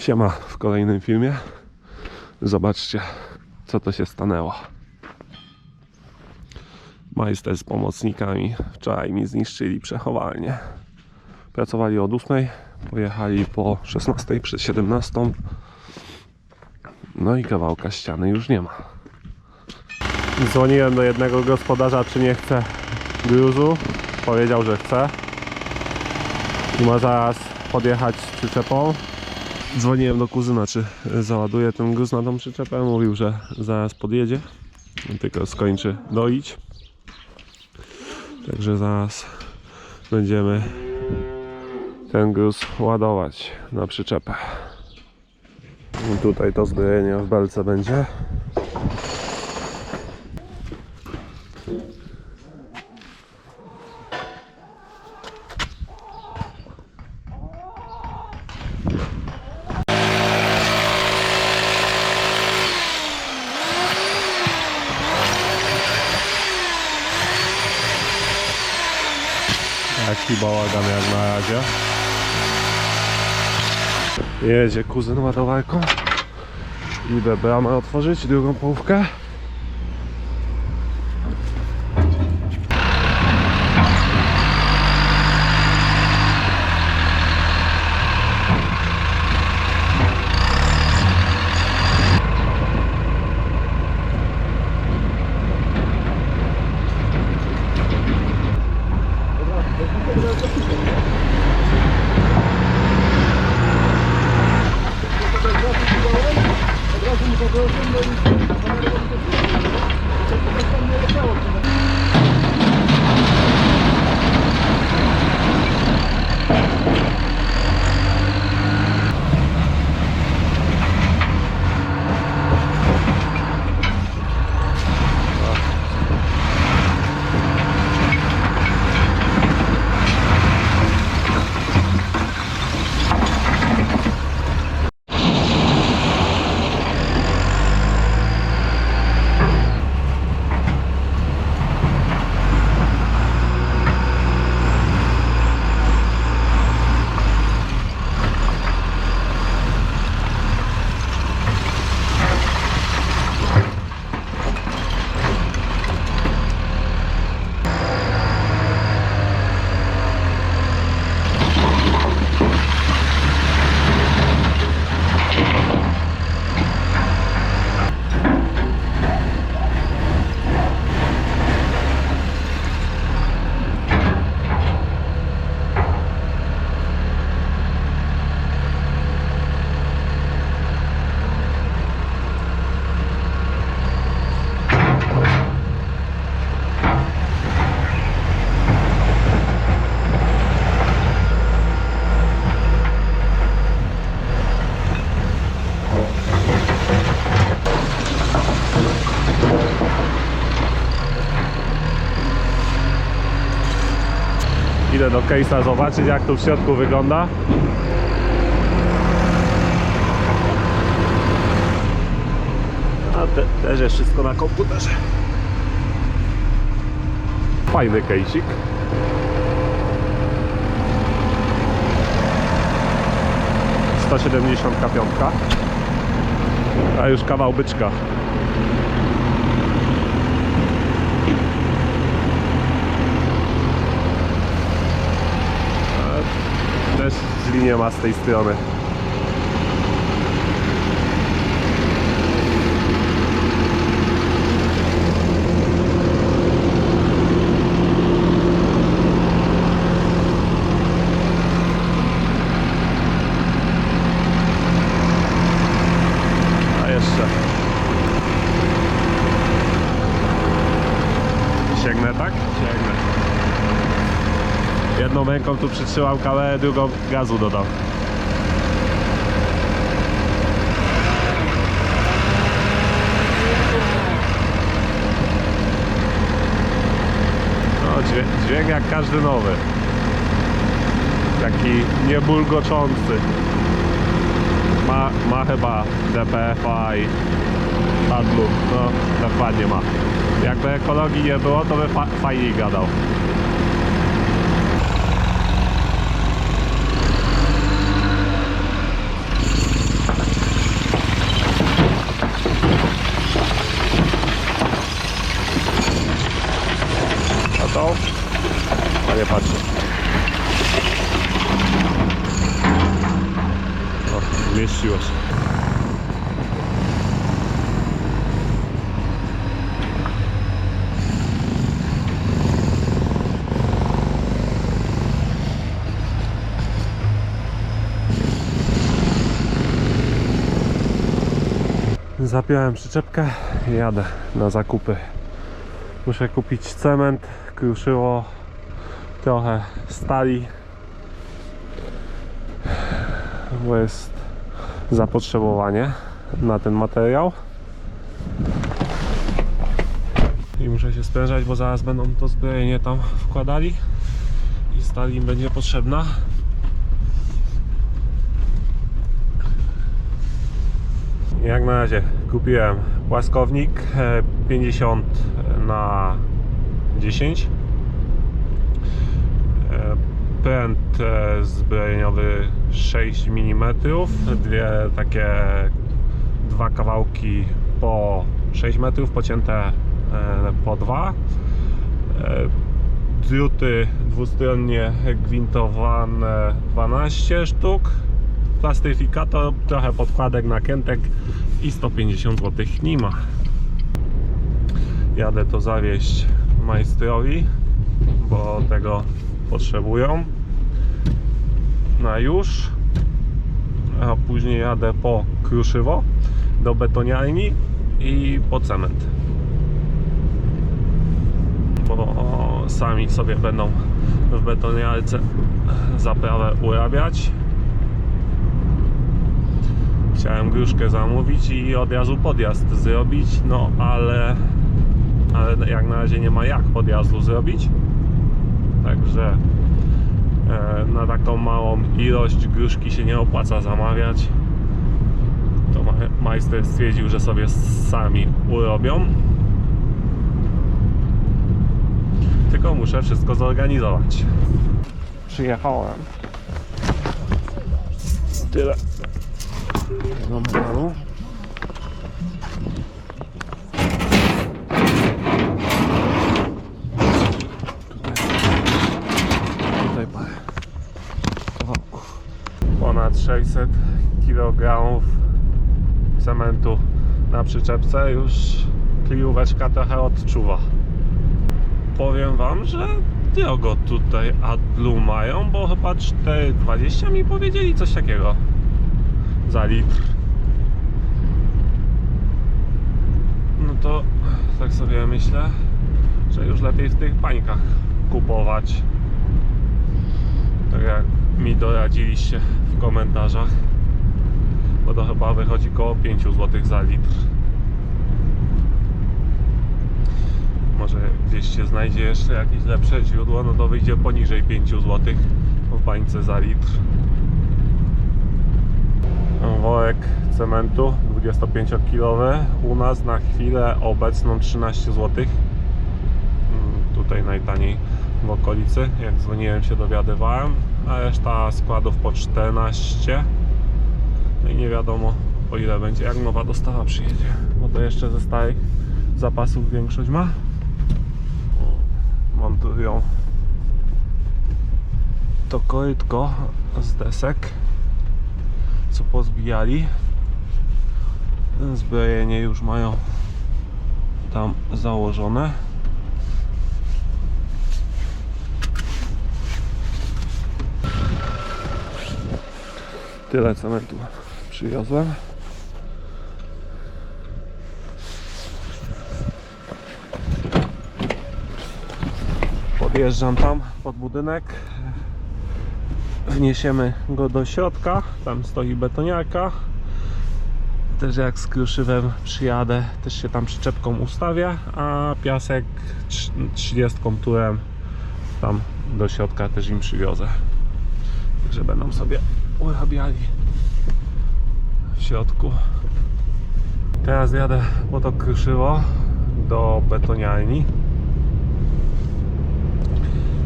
Siema w kolejnym filmie. Zobaczcie, co to się stanęło. Majster z pomocnikami wczoraj mi zniszczyli przechowalnię. Pracowali od 8, pojechali po 16 przez 17. No i kawałka ściany już nie ma. Dzwoniłem do jednego gospodarza, czy nie chce gruzu. Powiedział, że chce. I ma zaraz podjechać z przyczepą. Dzwoniłem do kuzyna, czy załaduje ten gruz na tą przyczepę. Mówił, że zaraz podjedzie. Tylko skończy doić. Także zaraz będziemy ten gruz ładować na przyczepę. I tutaj to zbrojenie w belce będzie. Taki bałagan jak na razie. Jedzie kuzyn ładowarką. Idę bramę otworzyć, drugą połówkę. Idę do case'a zobaczyć jak tu w środku wygląda. A te, też jest wszystko na komputerze. Fajny case'ik. Piątka. A już kawał byczka. Też linię ma z tej strony. A jeszcze. Sięgnę, tak? Sięgnę. Jedną ręką tu przytrzymał kamerę, drugą gazu dodał. No, dźwięk, dźwięk jak każdy nowy. Taki niebulgoczący. Ma, ma chyba DPFA i AdBlue. No, dokładnie ma. Jakby ekologii nie było, to by fa fajniej gadał. zmieściło się. Zapiąłem przyczepkę i jadę na zakupy. Muszę kupić cement, kruszyło, trochę stali, bo jest zapotrzebowanie na ten materiał. I muszę się sprężać, bo zaraz będą to zbrojenie tam wkładali i stali im będzie potrzebna. Jak na razie kupiłem łaskownik e, 50 na 10 E, pręt e, zbrojeniowy 6 mm dwie takie dwa kawałki po 6 metrów pocięte e, po dwa. E, druty dwustronnie gwintowane 12 sztuk plastyfikator, trochę podkładek nakrętek i 150 zł nima. Jadę to zawieźć majstrowi, bo tego potrzebują na już. A później jadę po kruszywo do betoniarni i po cement. Bo sami sobie będą w betoniarce zaprawę urabiać. Chciałem gruszkę zamówić i od razu podjazd zrobić, no ale, ale jak na razie nie ma jak podjazdu zrobić. Także e, na taką małą ilość gruszki się nie opłaca zamawiać. To ma- majster stwierdził, że sobie sami urobią. Tylko muszę wszystko zorganizować. Przyjechałem. Tyle do. Tutaj. Ponad 600 kg cementu na przyczepce już klióweczka trochę odczuwa. Powiem wam, że drogo tutaj Adlu mają, bo chyba 4,20 mi powiedzieli coś takiego za litr. No to tak sobie myślę, że już lepiej w tych bańkach kupować. Tak jak mi doradziliście w komentarzach. Bo to chyba wychodzi koło 5 zł za litr. Może gdzieś się znajdzie jeszcze jakieś lepsze źródło, no to wyjdzie poniżej 5 zł w bańce za litr worek cementu 25-kilowy u nas na chwilę obecną 13 zł tutaj najtaniej w okolicy jak dzwoniłem się dowiadywałem a reszta składów po 14 no i nie wiadomo o ile będzie jak nowa dostawa przyjedzie bo to jeszcze ze starych zapasów większość ma. Montują. To korytko z desek co pozbijali. Zbrojenie już mają tam założone. Tyle cementu przywiozłem. Podjeżdżam tam pod budynek wniesiemy go do środka, tam stoi betoniarka. Też jak z kruszywem przyjadę, też się tam przyczepką ustawię, a piasek trz- 30 turem tam do środka też im przywiozę. Także będą sobie urabiali w środku. Teraz jadę po to kruszywo do betoniarni.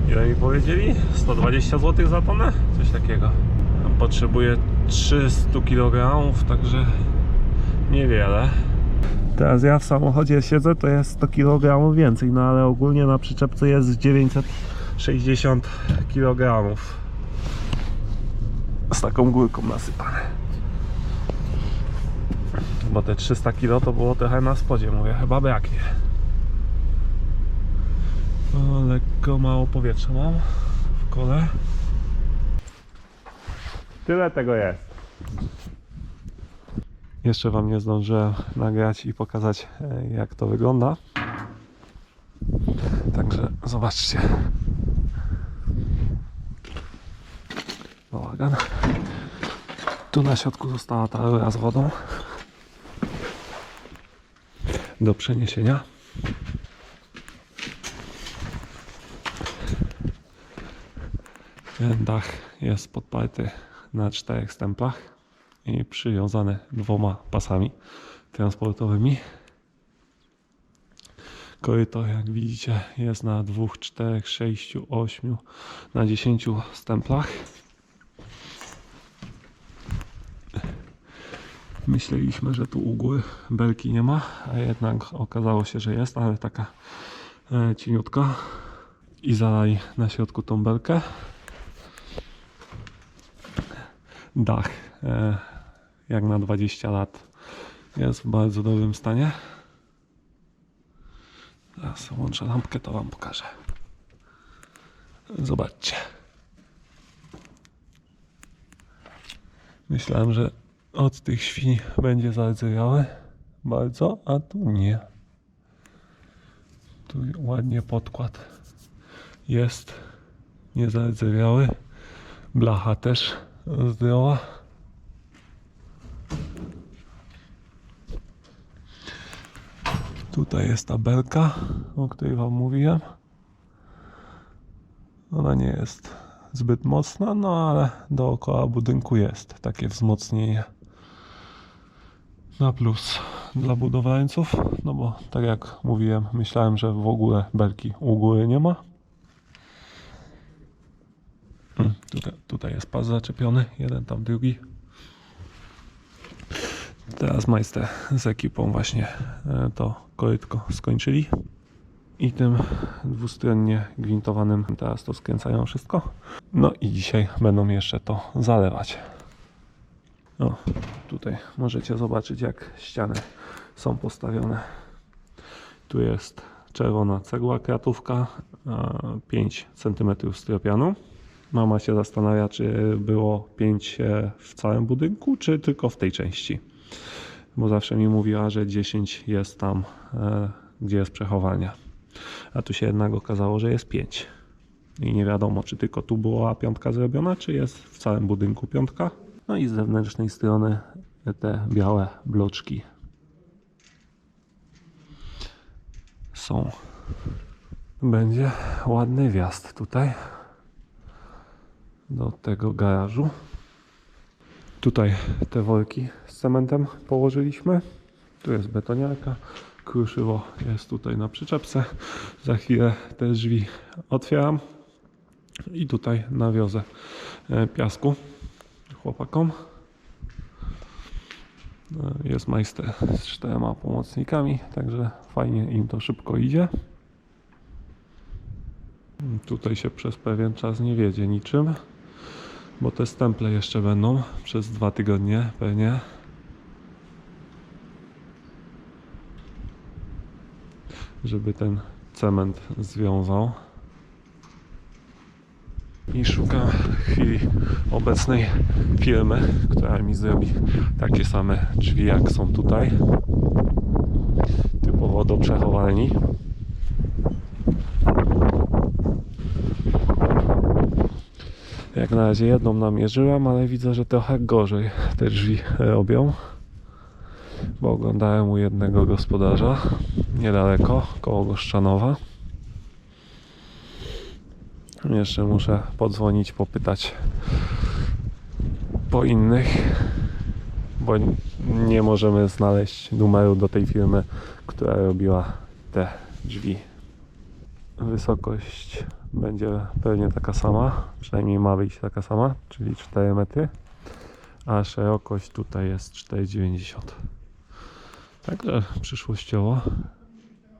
Ile mi powiedzieli? 120 zł za tonę? Coś takiego. Potrzebuję 300 kg, także niewiele. Teraz ja w samochodzie siedzę, to jest 100 kg więcej, no ale ogólnie na przyczepce jest 960 kg. Z taką górką nasypane. Bo te 300 kg to było trochę na spodzie, mówię, chyba braknie. O, lekko mało powietrza mam kole. Tyle tego jest. Jeszcze Wam nie zdążyłem nagrać i pokazać e, jak to wygląda. Także zobaczcie. Bałagan. Tu na środku została ta rura z wodą do przeniesienia. Dach jest podparty na czterech stemplach i przywiązany dwoma pasami transportowymi. Koryto, jak widzicie, jest na dwóch, czterech, sześciu, ośmiu, na dziesięciu stemplach. Myśleliśmy, że tu u góry belki nie ma, a jednak okazało się, że jest, ale taka e, cieniutka. I zalali na środku tą belkę. Dach, e, jak na 20 lat, jest w bardzo dobrym stanie. Teraz włączę lampkę, to Wam pokażę. Zobaczcie. Myślałem, że od tych świń będzie zardzewiały bardzo, a tu nie. Tu ładnie podkład jest niezardzewiały. Blacha też zdrowa. Tutaj jest tabelka, o której Wam mówiłem. Ona nie jest zbyt mocna, no ale dookoła budynku jest takie wzmocnienie na plus dla budowlańców, no bo tak jak mówiłem, myślałem, że w ogóle belki u góry nie ma. Mm, Tutaj, tutaj jest pas zaczepiony, jeden tam drugi. Teraz majster z ekipą właśnie e, to korytko skończyli i tym dwustronnie gwintowanym teraz to skręcają wszystko. No i dzisiaj będą jeszcze to zalewać. O, tutaj możecie zobaczyć jak ściany są postawione. Tu jest czerwona cegła kratówka, a 5 cm stropianu. Mama się zastanawia, czy było 5 w całym budynku, czy tylko w tej części. Bo zawsze mi mówiła, że 10 jest tam, e, gdzie jest przechowania. A tu się jednak okazało, że jest 5. I nie wiadomo, czy tylko tu była piątka zrobiona, czy jest w całym budynku piątka. No i z zewnętrznej strony te białe bloczki są. Będzie ładny wjazd tutaj do tego garażu. Tutaj te worki z cementem położyliśmy. Tu jest betoniarka. Kruszywo jest tutaj na przyczepce. Za chwilę te drzwi otwieram i tutaj nawiozę e, piasku chłopakom. E, Jest majster z czterema pomocnikami, także fajnie im to szybko idzie. Tutaj się przez pewien czas nie wiedzie niczym, bo te stemple jeszcze będą przez dwa tygodnie pewnie. Żeby ten cement związał. I szukam chwili obecnej firmy, która mi zrobi takie same drzwi jak są tutaj. Typowo do przechowalni. Jak na razie jedną namierzyłem, ale widzę, że trochę gorzej te drzwi robią. Bo oglądałem u jednego gospodarza niedaleko, koło Goszczanowa. Jeszcze muszę podzwonić, popytać po innych, bo nie możemy znaleźć numeru do tej firmy, która robiła te drzwi. Wysokość będzie pewnie taka sama, przynajmniej ma być taka sama, czyli 4 metry, a szerokość tutaj jest 4,90. Także przyszłościowo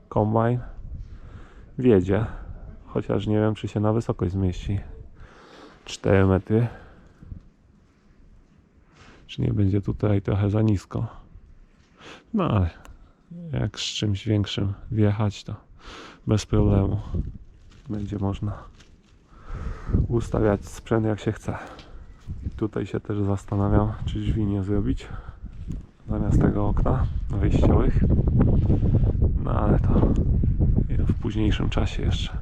kombajn wiedzie, chociaż nie wiem czy się na wysokość zmieści 4 metry. Czy nie będzie tutaj trochę za nisko. No ale jak z czymś większym wjechać, to bez problemu będzie można ustawiać sprzęt jak się chce. Tutaj się też zastanawiam, czy drzwi nie zrobić zamiast tego okna wyjściowych. No ale to w późniejszym czasie jeszcze.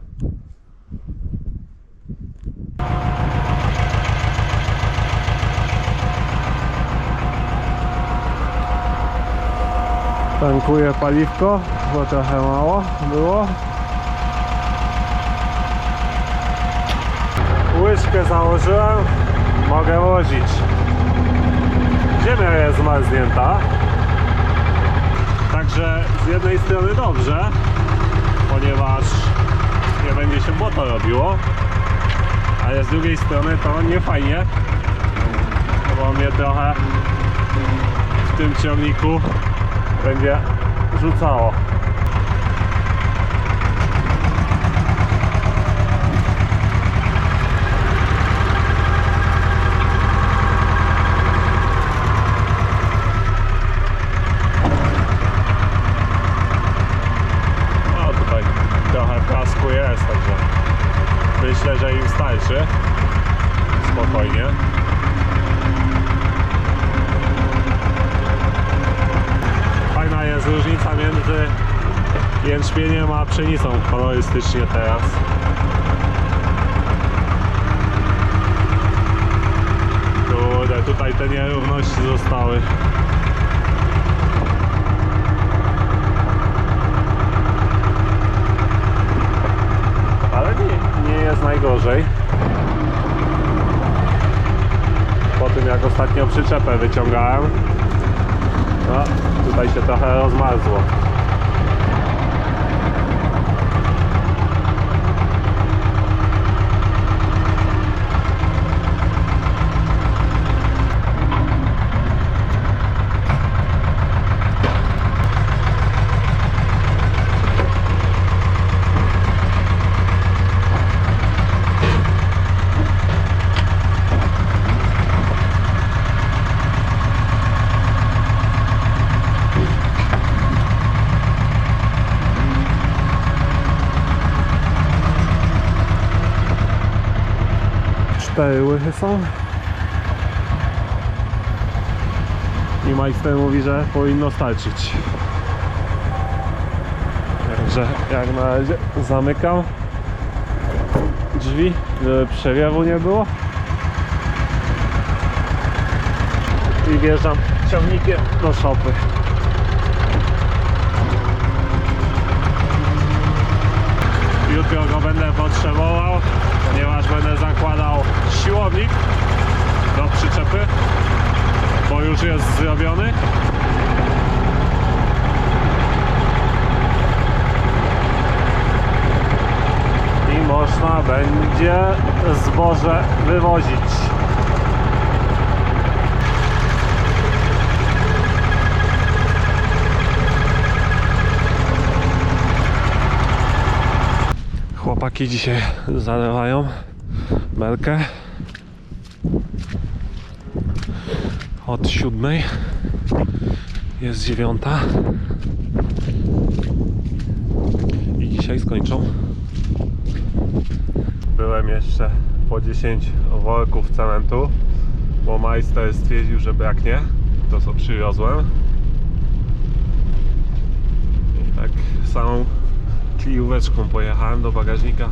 Tankuję paliwko, bo trochę mało było. Łyżkę założyłem, mogę łozić. Ziemia jest zmarznięta. Także z jednej strony dobrze, ponieważ nie będzie się błoto robiło, ale z drugiej strony to nie fajnie, bo mnie trochę w tym ciągniku będzie rzucało. No tutaj trochę piasku jest, także myślę, że im starczy. Spokojnie. Fajna jest różnica między jęczmieniem a pszenicą kolorystycznie teraz. Kurde, tutaj te nierówności zostały. Ale nie, nie jest najgorzej. Po tym jak ostatnio przyczepę wyciągałem, no, tutaj się trochę rozmarzło. Cztery łychy są. I majster mówi, że powinno starczyć. Także jak na razie zamykam drzwi, żeby przewiewu nie było. I wjeżdżam ciągnikiem do szopy. Jutro go będę potrzebował, ponieważ będę zakładał siłownik do przyczepy, bo już jest zrobiony. I można będzie zboże wywozić. Chłopaki dzisiaj zalewają belkę. Od siódmej. Jest dziewiąta. I dzisiaj skończą. Byłem jeszcze po 10 worków cementu bo majster stwierdził, że braknie to co przywiozłem. I tak samą kijóweczką pojechałem do bagażnika.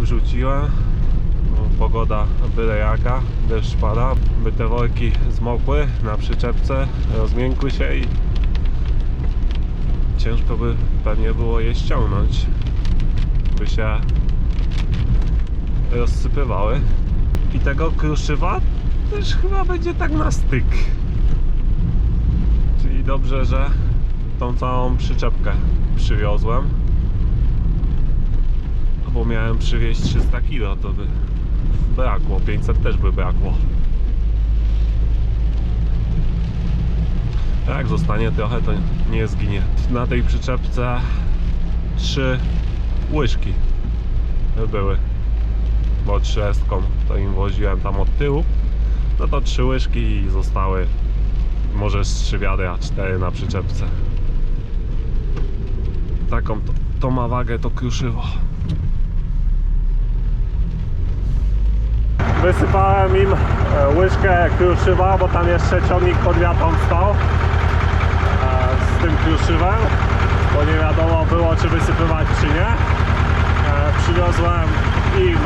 Wrzuciłem. No, pogoda byle jaka, deszcz pada by te worki zmokły na przyczepce rozmiękły się i ciężko by pewnie było je ściągnąć by się rozsypywały. I tego kruszywa też chyba będzie tak na styk. Czyli dobrze, że tą całą przyczepkę przywiozłem miałem przywieźć 300 kg, to by brakło, 500 też by brakło. Jak zostanie trochę, to nie zginie. Na tej przyczepce trzy łyżki były, bo trzyestką to im woziłem tam od tyłu. No to trzy łyżki i zostały może z trzy a cztery na przyczepce. Taką to, to ma wagę to kruszywo. Wysypałem im e, łyżkę kruszywa, bo tam jeszcze ciągnik pod wiatą stał e, z tym kruszywem, bo nie wiadomo było czy wysypywać czy nie. E, Przywiozłem im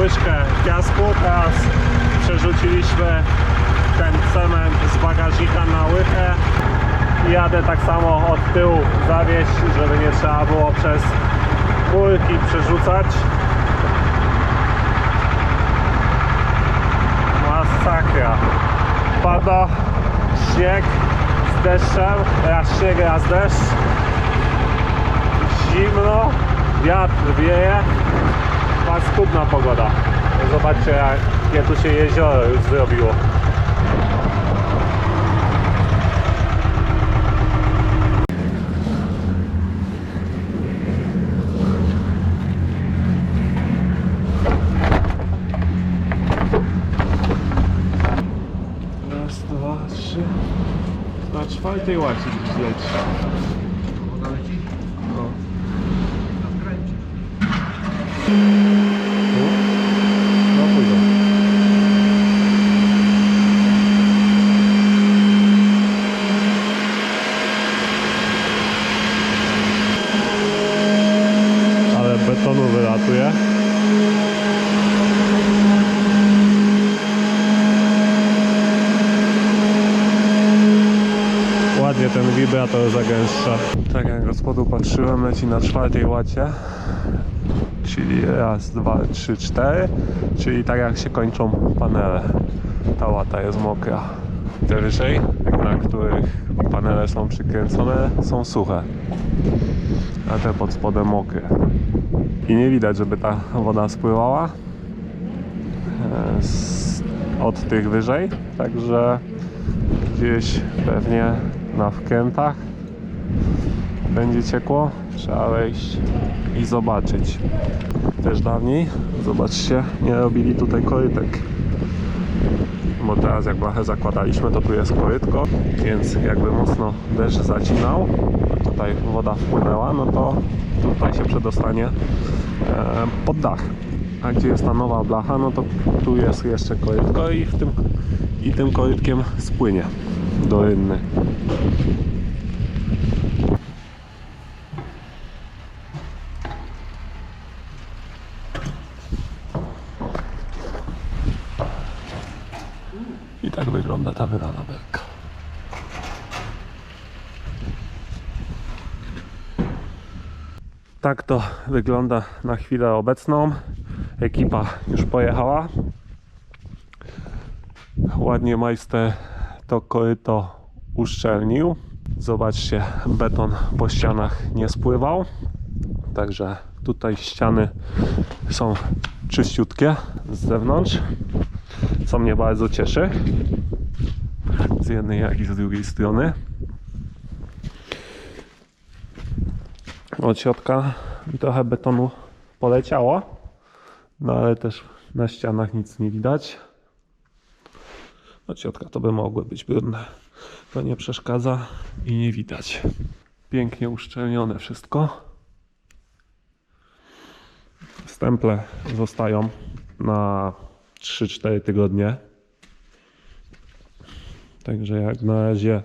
łyżkę piasku, teraz przerzuciliśmy ten cement z bagażnika na łychę i jadę tak samo od tyłu zawieść, żeby nie trzeba było przez murki przerzucać. Pada śnieg z deszczem, raz śnieg, raz deszcz. Zimno, wiatr wieje. Paskudna pogoda. Zobaczcie jakie tu się jezioro już zrobiło. Raz, dwa, trzy. Na czwartej łacie gdzieś leci. No. No pójdą. Ale betonu wylatuje. Ładnie ten wibrator zagęszcza. Tak jak od spodu patrzyłem, leci na czwartej łacie. Czyli raz, dwa, trzy, cztery. Czyli tak jak się kończą panele. Ta łata jest mokra. Te wyżej, na których panele są przykręcone, są suche. A te pod spodem mokre. I nie widać, żeby ta woda spływała e, od tych wyżej. Także gdzieś pewnie na wkrętach będzie ciekło. Trzeba wejść i zobaczyć. Też dawniej, zobaczcie, nie robili tutaj korytek. Bo teraz jak blachę zakładaliśmy, to tu jest korytko, więc jakby mocno deszcz zacinał, tutaj woda wpłynęła, no to tutaj się przedostanie e, pod dach. A gdzie jest ta nowa blacha, no to tu jest jeszcze korytko i, w tym, i tym korytkiem spłynie do rynny. I tak wygląda ta wylana belka. Tak to wygląda na chwilę obecną. Ekipa już pojechała. Ładnie majster to koryto uszczelnił. Zobaczcie, beton po ścianach nie spływał. Także tutaj ściany są czyściutkie z zewnątrz, co mnie bardzo cieszy. Z jednej jak i z drugiej strony. Od środka mi trochę betonu poleciało, no ale też na ścianach nic nie widać. Od środka to by mogły być brudne. To nie przeszkadza i nie widać. Pięknie uszczelnione wszystko. Stemple zostają na 3-4 tygodnie. Także jak na razie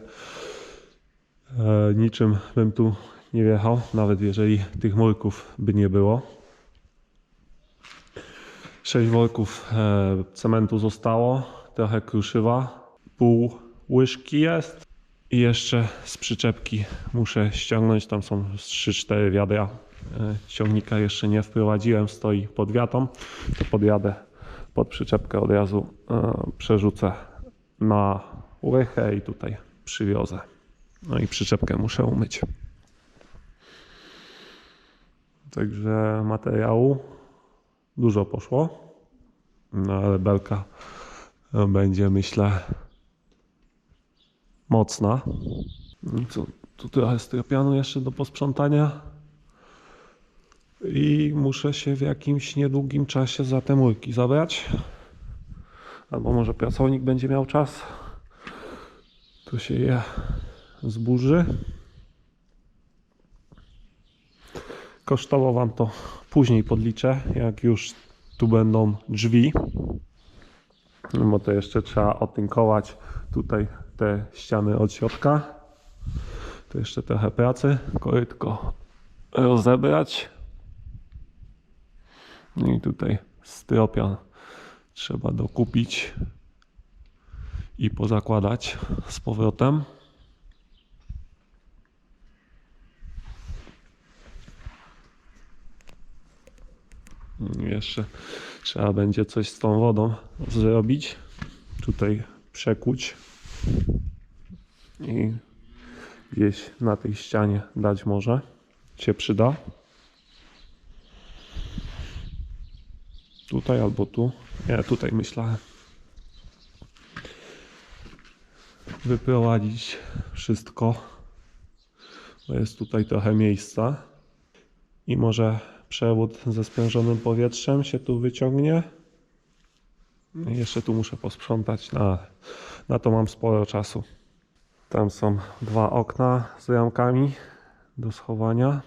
e, niczym bym tu nie wjechał, nawet jeżeli tych murków by nie było. 6 worków e, cementu zostało, trochę kruszywa, pół łyżki jest i jeszcze z przyczepki muszę ściągnąć, tam są z 3-4 wiadra. E, Ciągnika jeszcze nie wprowadziłem, stoi pod wiatą, to podjadę pod przyczepkę od razu, e, przerzucę na łychę i tutaj przywiozę. No i przyczepkę muszę umyć. Także materiału dużo poszło. No ale belka będzie myślę mocna. No Co, tu trochę stropianu jeszcze do posprzątania. I muszę się w jakimś niedługim czasie za te murki zabrać. Albo może pracownik będzie miał czas. Tu się je zburzy. Kosztowo Wam to później podliczę, jak już tu będą drzwi. No Bo to jeszcze trzeba otynkować tutaj te ściany od środka. Tu jeszcze trochę pracy, korytko rozebrać. No i tutaj styropian trzeba dokupić i pozakładać z powrotem. Jeszcze trzeba będzie coś z tą wodą zrobić. Tutaj przekuć i gdzieś na tej ścianie dać może się przyda. Tutaj albo tu. Nie, tutaj myślałem. Wyprowadzić wszystko. Bo jest tutaj trochę miejsca. I może przewód ze sprężonym powietrzem się tu wyciągnie. I jeszcze tu muszę posprzątać. Na, na to mam sporo czasu. Tam są dwa okna z ramkami do schowania.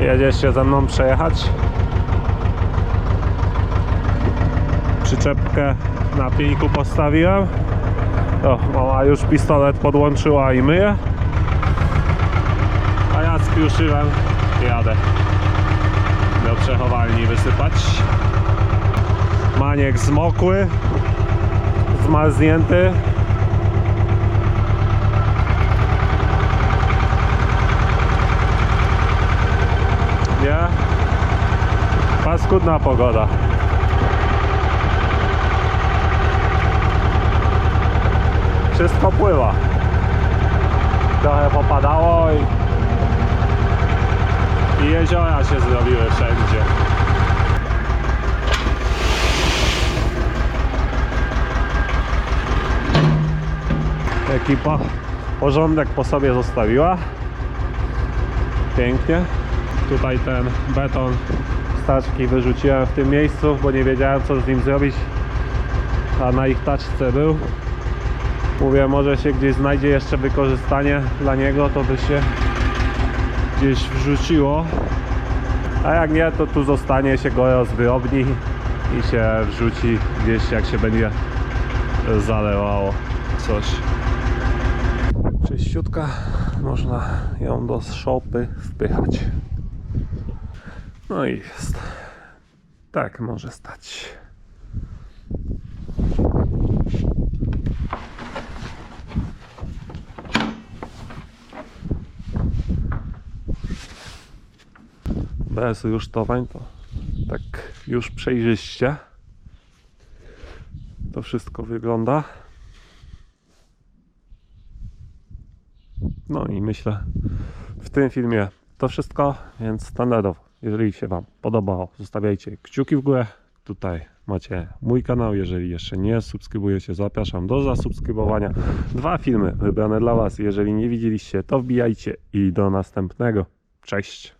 Jedziesz się ze mną przejechać? Przyczepkę na pilniku postawiłem. O, mama już pistolet podłączyła i myje. A ja i jadę do przechowalni wysypać. Maniek zmokły, zmarznięty. Nie? Paskudna pogoda. Wszystko pływa. Trochę popadało i, i jeziora się zrobiły wszędzie. Ekipa porządek po sobie zostawiła. Pięknie. Tutaj ten beton staczki wyrzuciłem w tym miejscu, bo nie wiedziałem co z nim zrobić. A na ich taczce był. Mówię, może się gdzieś znajdzie jeszcze wykorzystanie dla niego, to by się gdzieś wrzuciło. A jak nie, to tu zostanie się go rozwyobni i się wrzuci gdzieś jak się będzie zalewało coś. Czyściutka, można ją do szopy wpychać. No i jest. Tak może stać. Bez rusztowań to tak już przejrzyście to wszystko wygląda. No i myślę w tym filmie to wszystko, więc standardowo, jeżeli się Wam podobało, zostawiajcie kciuki w górę. Tutaj macie mój kanał, jeżeli jeszcze nie subskrybujecie, zapraszam do zasubskrybowania. Dwa filmy wybrane dla Was, jeżeli nie widzieliście, to wbijajcie i do następnego. Cześć!